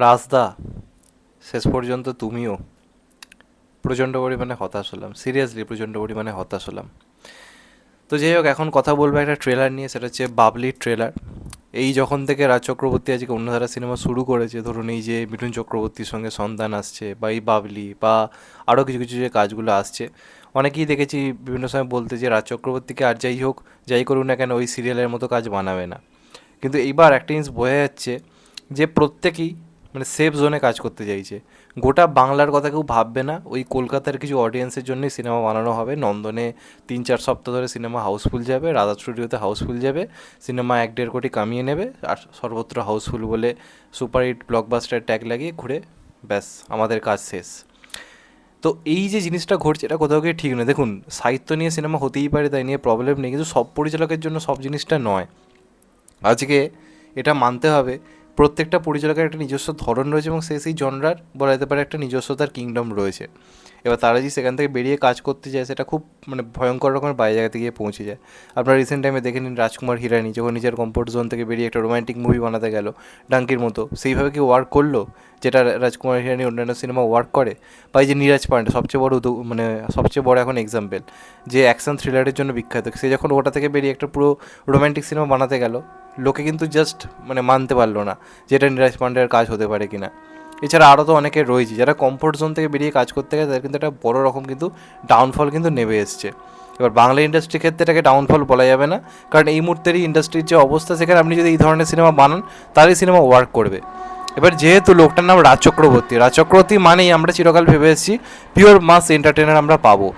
রাজদা, শেষ পর্যন্ত তুমিও প্রচণ্ড পরিমাণে হতাশ হলাম। সিরিয়াসলি প্রচণ্ড পরিমাণে হতাশ হলাম। তো যাই হোক, এখন কথা বলব একটা ট্রেলার নিয়ে, সেটা হচ্ছে বাবলির ট্রেলার এই যখন থেকে রাজ চক্রবর্তী আজকে অন্যধারা সিনেমা শুরু করেছে, ধরুন এই যে মিঠুন চক্রবর্তীর সঙ্গে সন্তান আসছে, বা এই বাবলি, বা আরও কিছু কিছু যে কাজগুলো আসছে, অনেকেই দেখেছি বিভিন্ন সময় বলতে যে রাজ চক্রবর্তীকে আর যাই হোক, যাই করুক না কেন, ওই সিরিয়ালের মতো কাজ বানাবে না। কিন্তু এইবার একটা জিনিস বোঝা যাচ্ছে যে প্রত্যেকেই মানে সেফ জোনে কাজ করতে চাইছে। গোটা বাংলার কথা কেউ ভাববে না, ওই কলকাতার কিছু অডিয়েন্সের জন্যই সিনেমা বানানো হবে। নন্দনে তিন চার সপ্তাহ ধরে সিনেমা হাউসফুল যাবে, রাধা স্টুডিওতে হাউসফুল যাবে সিনেমা এক দেড় কোটি কামিয়ে নেবে, আর সর্বত্র হাউসফুল বলে সুপার হিট ব্লকবাস্টার ট্যাগ লাগিয়ে ঘুরে ব্যাস, আমাদের কাজ শেষ। তো এই যে জিনিসটা ঘটছে, এটা কোথাও গিয়ে ঠিক নয়। দেখুন, সাহিত্য নিয়ে সিনেমা হতেই পারে, তাই নিয়ে প্রবলেম নেই, কিন্তু সব পরিচালকের জন্য সব জিনিসটা নয়। আজকে এটা মানতে হবে প্রত্যেকটা পরিচালকের একটা নিজস্ব ধরন রয়েছে এবং সে সেই জনরার বলা যেতে পারে একটা নিজস্বতার কিংডম রয়েছে। এবার তারা যদি সেখান থেকে বেরিয়ে কাজ করতে যায়, সেটা খুব মানে ভয়ঙ্কর রকমের বাইরে জায়গাতে গিয়ে পৌঁছে যায়। আপনারা রিসেন্ট টাইমে দেখে নিন রাজকুমার হিরানি যখন নিজের কমফোর্ট জোন থেকে বেরিয়ে একটা রোমান্টিক মুভি বানাতে গেল ডাঙ্কির মতো। সেইভাবে কি ওয়ার্ক করল? যেটা রাজকুমার হিরানি অন্যান্য সিনেমা ওয়ার্ক করে? বা এই যে নীরাজ পান্ডে, সবচেয়ে বড় মানে সবচেয়ে বড় এখন এক্সাম্পল যে অ্যাকশন থ্রিলারের জন্য বিখ্যাত। সে যখন ওটা থেকে বেরিয়ে একটা পুরো রোমান্টিক সিনেমা বানাতে গেল, লোকে কিন্তু জাস্ট মানে মানতে পারল না যে এটা নীরাজ পান্ডের কাজ হতে পারে কিনা। এছাড়া আরও তো অনেকে রয়েছে, যারা কমফোর্ট জোন থেকে বেরিয়ে কাজ করতে গেছে তাদের কিন্তু একটা বড় রকম কিন্তু ডাউনফল কিন্তু নেমে এসছে। এবার বাংলা ইন্ডাস্ট্রির ক্ষেত্রে এটাকে ডাউনফল বলা যাবে না, কারণ এই মুহূর্তেরই ইন্ডাস্ট্রির যে অবস্থা, সেখানে আপনি যদি এই ধরনের সিনেমা বানান তারই সিনেমা ওয়ার্ক করবে। এবার যেহেতু লোকটার নাম রাজ চক্রবর্তী রাজ চক্রবর্তী মানেই আমরা চিরকাল ভেবে এসেছি পিওর মাস এন্টারটেনার আমরা পাবো।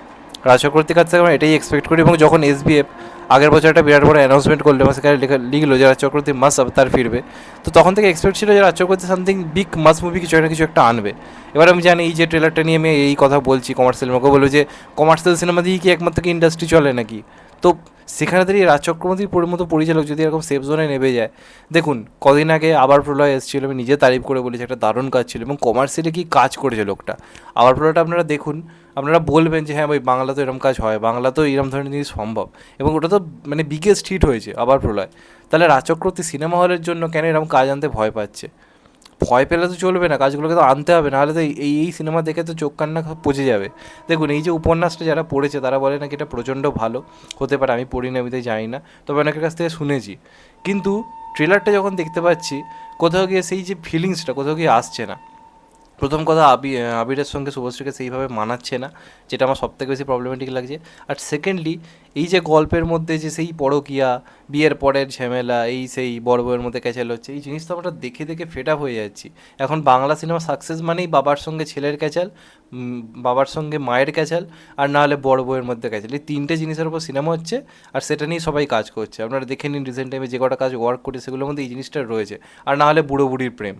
রাজ চক্রবর্তীর কাছ থেকে আমরা এটাই এক্সপেক্ট করি এবং যখন এসবিএফ আগের বছর একটা বিরাট বড় অ্যানাউন্সমেন্ট করল এবং সেখানে লেখা, লিখলো যে রাজ চক্রবর্তী মাস তার ফিরবে, তো তখন থেকে এক্সপেক্ট ছিল যে Raj Chakraborty something big mass movie কিছু একটা কিছু একটা আনবে। এবার আমি জানি এই যে ট্রেলারটা নিয়ে আমি এই কথা বলছি কমার্শিয়াল আমাকে বলব যে কমার্শিয়াল সিনেমা দিয়ে কি একমাত্র কি ইন্ডাস্ট্রি চলে নাকি? তো সেখানে দাঁড়িয়ে রাজ চক্রবর্তীর পরি- মতো পরিচালক যদি এরকম সেফ জোনে নেমে যায়, দেখুন, কদিন আগে আবার প্রলয় এসেছিল, আমি নিজে তারিফ করে বলেছি, একটা দারুণ কাজ ছিল এবং কমার্শিয়ালি কী কাজ করেছে লোকটা। আবার প্রলয়টা আপনারা দেখুন, আপনারা বলবেন যে হ্যাঁ ভাই, বাংলা তো এরকম কাজ হয়, বাংলা তো এরকম ধরনের জিনিস সম্ভব। এবং ওটা তো মানে বিগেস্ট হিট হয়েছে আবার প্রলয়। তাহলে রাজ চক্রবর্তী সিনেমা হলের জন্য কেন এরকম কাজ আনতে ভয় পাচ্ছে? ভয় পেলে তো চলবে না, কাজগুলোকে তো আনতে হবে, নাহলে তো এই এই সিনেমা দেখে তো চোখ কান্না পচে যাবে। দেখুন, এই যে উপন্যাসটা যারা পড়েছে, তারা বলে নাকি এটা প্রচণ্ড ভালো, হতে পারে, আমি পড়ি না আমি তাই জানি না, তবে অনেকের কাছ থেকে শুনেছি। কিন্তু ট্রেলারটা যখন দেখতে পাচ্ছি, কোথাও গিয়ে সেই যে ফিলিংসটা কোথাও গিয়ে আসছে না। প্রথম কথা আবি আবিরের সঙ্গে শুভশ্রীকে সেইভাবে মানাচ্ছে না, যেটা আমার সবথেকে বেশি প্রবলেমেটিক লাগছে। আর সেকেন্ডলি এই যে গল্পের মধ্যে যে সেই পরকিয়া, বিয়ের পরের ঝামেলা, এই সেই বড় বউয়ের মধ্যে ক্যাচাল হচ্ছে, এই জিনিসটা আমরা দেখে দেখে ফেড আপ হয়ে যাচ্ছি। এখন বাংলা সিনেমা সাকসেস মানেই বাবার সঙ্গে ছেলের ক্যাচাল বাবার সঙ্গে মায়ের ক্যাচাল, আর না হলে বড় বউয়ের মধ্যে ক্যাচাল। এই তিনটে জিনিসের উপর সিনেমা হচ্ছে, আর সেটা নিয়ে সবাই কাজ করছে। আপনারা দেখে নিন রিসেন্ট টাইমে যে কটা কাজ ওয়ার্ক করে সেগুলোর মধ্যে এই জিনিসটা রয়েছে। আর না হলে বুড়ো বুড়ির প্রেম।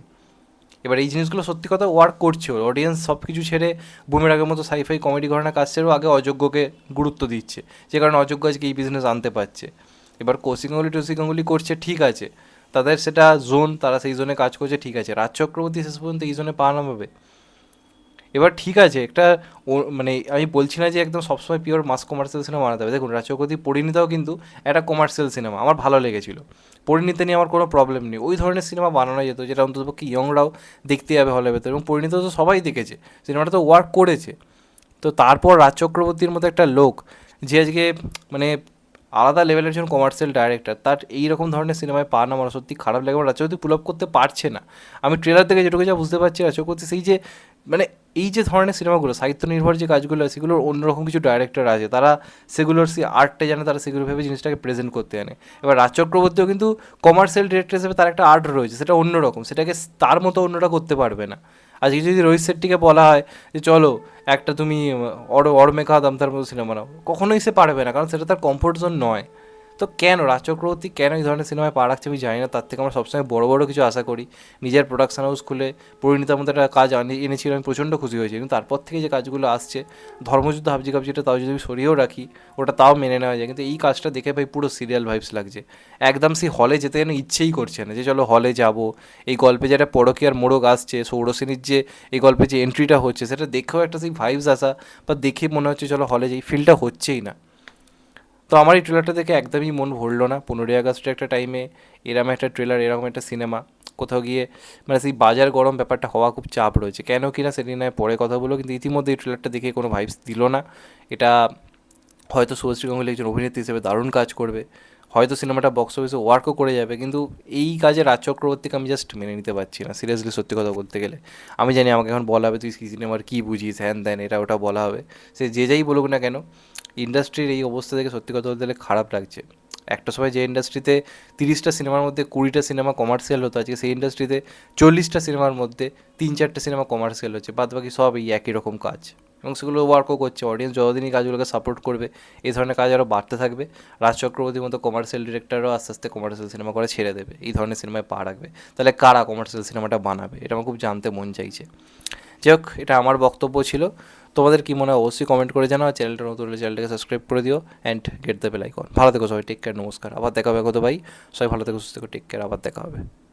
এবার এই জিনিসগুলো সত্যি কথা ওয়ার্ক করছে ওর অডিয়েন্স সব কিছু ছেড়ে বুমের আগের মতো সাইফাই কমেডি ঘটনা কাজ ছেড়েও আগে অযোগ্যকে গুরুত্ব দিচ্ছে। যে কারণে অযোগ্য আজকে এই বিজনেস আনতে পারছে। এবার কৌশিক গাঙ্গুলি টৌশিক গাঙ্গুলি করছে, ঠিক আছে। তাদের সেটা জোন তারা সেই জোনে কাজ করছে, ঠিক আছে। রাজ চক্রবর্তী শেষ পর্যন্ত এই জোনে পা নামাবে। এবার ঠিক আছে, একটা মানে আমি বলছি না যে একদম সবসময় পিওর মাস কমার্শিয়াল সিনেমা বানাতে হবে। দেখুন রাজ চক্রবর্তী পরিণীতাও কিন্তু একটা কমার্শিয়াল সিনেমা আমার ভালো লেগেছিল। পরিণীতা নিয়ে আমার কোনো প্রবলেম নেই। ওই ধরনের সিনেমা বানানো যেত, যেটা অন্ততপক্ষে ইয়ংরাও দেখতে যাবে হলের ভেতরে। এবং পরিণীত তো সবাই দেখেছে সিনেমাটা তো ওয়ার্ক করেছে। তো তারপর রাজ চক্রবর্তীর মতো একটা লোক, যে আজকে মানে আলাদা লেভেলের একজন কমার্শিয়াল ডাইরেক্টর তার এই রকম ধরনের সিনেমায় পা না সত্যি খারাপ লাগে আমার রাজ চক্রবর্তী পুল আপ করতে পারছে না। আমি ট্রেলার থেকে যেটুকু যা বুঝতে পারছি রাজ চক্রবর্তী সেই যে মানে এই যে ধরনের সিনেমাগুলো সাহিত্য নির্ভর যে কাজগুলো সেগুলোর অন্যরকম কিছু ডাইরেক্টর আছে, তারা সেগুলোর সে আর্টটা জানে তারা সেগুলো ভেবে জিনিসটাকে প্রেজেন্ট করতে আনে। এবার রাজ চক্রবর্তীও কিন্তু কমার্শিয়াল ডিরেক্টর হিসেবে তার একটা আর্ট রয়েছে, সেটা অন্যরকম, সেটাকে তার মতো অন্যরা করতে পারবে না। আজকে যদি রোহিত শেট্টিকে বলা হয় যে, চলো একটা তুমি অর অরমেখা দামতার মতো সিনেমা নাও। কখনোই সে পারবে না, কারণ সেটা তার কমফোর্ট জোন নয়। তো কেন? রাজ চক্রবর্তী কেন এই ধরনের সিনেমায় পা রাখছে আমি জানি না। তার থেকে আমরা সবসময় বড় বড় কিছু আশা করি। নিজের প্রোডাকশন হাউস খুলে পরিণীতার মধ্যে একটা কাজ আনি, এনেছিল, আমি প্রচণ্ড খুশি হয়েছি। কিন্তু তারপর থেকে যে কাজগুলো আসছে, ধর্মযুদ্ধ, হাবজি কাবজিটা তাও যদি আমি সরিয়েও রাখি, ওটা তাও মেনে নেওয়া যায়। কিন্তু এই কাজটা দেখে ভাই পুরো সিরিয়াল ভাইবস লাগছে। একদম সেই হলে যেতে যেন ইচ্ছেই করছে না যে চলো হলে যাব। এই গল্পে যেটা পরকীয়ার মোড়ক আসছে সৌরসেনীর যে এই গল্পে যে এন্ট্রিটা হচ্ছে, সেটা দেখেও একটা সেই ভাইবস আসা বা দেখে মনে হচ্ছে চলো হলে যাই। ফিলটা হচ্ছেই না। তো আমার এই ট্রেলারটা দেখে একদমই মন ভরলো না। পনেরোই আগস্টের একটা টাইমে এরকম একটা ট্রেলার এরকম একটা সিনেমা কোথাও গিয়ে মানে সেই বাজার গরম ব্যাপারটা হওয়া খুব চাপ রয়েছে। কেন কি না সেটি নয় পরে কথা বলব, কিন্তু ইতিমধ্যে এই ট্রেলারটা দেখে কোনো ভাইবস দিল না। এটা হয়তো শুভশ্রী গাঙ্গুলি একজন অভিনেত্রী হিসেবে দারুণ কাজ করবে। হয়তো সিনেমাটা বক্স অফিসে ওয়ার্কও করে যাবে, কিন্তু এই কাজে রাজ চক্রবর্তীকে আমি জাস্ট মেনে নিতে পারছি না সিরিয়াসলি সত্যি কথা বলতে গেলে। আমি জানি আমাকে এখন বলা হবে, তুই সিনেমার কী বুঝিস? হ্যান দেন এটা ওটা বলা হবে। সে যে যাই বলুক না কেন ইন্ডাস্ট্রির এই অবস্থা থেকে সত্যি কথা বলতে খারাপ লাগছে। একটা সময় যে ইন্ডাস্ট্রিতে তিরিশটা সিনেমার মধ্যে কুড়িটা সিনেমা কমার্শিয়াল হতো, আজকে সেই ইন্ডাস্ট্রিতে চল্লিশটা সিনেমার মধ্যে তিন চারটে সিনেমা কমার্শিয়াল হচ্ছে বাদ বাকি সব এই একই রকম কাজ। এবং সেগুলো ওয়ার্কও করছে অডিয়েন্স যতদিনই কাজগুলোকে সাপোর্ট করবে এই ধরনের কাজ আরও বাড়তে থাকবে। রাজ চক্রবর্তীর মতো কমার্শিয়াল ডিরেক্টরও আস্তে আস্তে কমার্শিয়াল সিনেমা করে ছেড়ে দেবে, এই ধরনের সিনেমায় পা রাখবে। তাহলে কারা কমার্শিয়াল সিনেমাটা বানাবে? এটা আমার খুব জানতে মন চাইছে। যাই এটা আমার বক্তব্য ছিল। তোমাদের কি মনে হয় অবশ্যই কমেন্ট করে জানাও। চ্যানেলটা নতুন হলে চ্যানেলটাকে সাবস্ক্রাইব করে দিও and get the bell icon ভালো থেকো সবাই টেক কেয়ার নমস্কার। আবার দেখা হবে কত ভাই। সবাই ভালো থেকো, সুস্থ থেকো টেক কেয়ার আবার দেখা হবে।